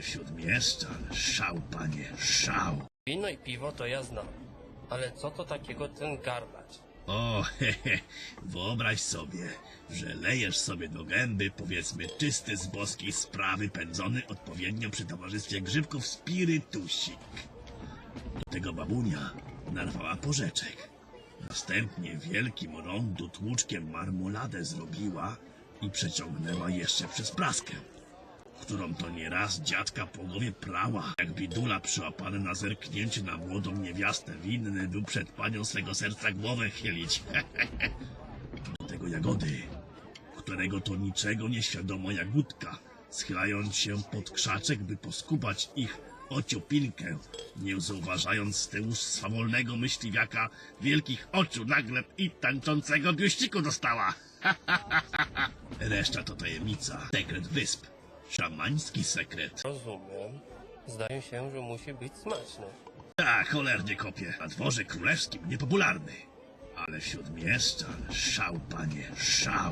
Ale śródmieszczan, szał, panie, szał. Wino i piwo to ja znam. Ale co to takiego ten garlacz? O, hehe, wyobraź sobie, że lejesz sobie do gęby, powiedzmy, czysty z boskiej sprawy, pędzony odpowiednio przy towarzystwie grzybków spirytusik. Do tego babunia narwała porzeczek. Następnie wielkim rondu tłuczkiem marmoladę zrobiła i przeciągnęła jeszcze przez praskę, którą to nieraz dziadka po głowie prała. Jak bidula przyłapany na zerknięcie na młodą niewiastę winny był przed panią swego serca głowę chylić. Do tego jagody, którego to niczego nieświadoma jagódka, schylając się pod krzaczek, by poskubać ich ociupinkę, nie zauważając z tyłu swawolnego myśliwiaka wielkich oczu nagle i tańczącego biuściku dostała. Reszta to tajemnica, sekret wysp, szamański sekret. Rozumiem. Zdaje się, że musi być smaczny. Tak, cholernie kopie. Na dworze królewskim niepopularny. Ale wśród mieszczan szał, panie, szał.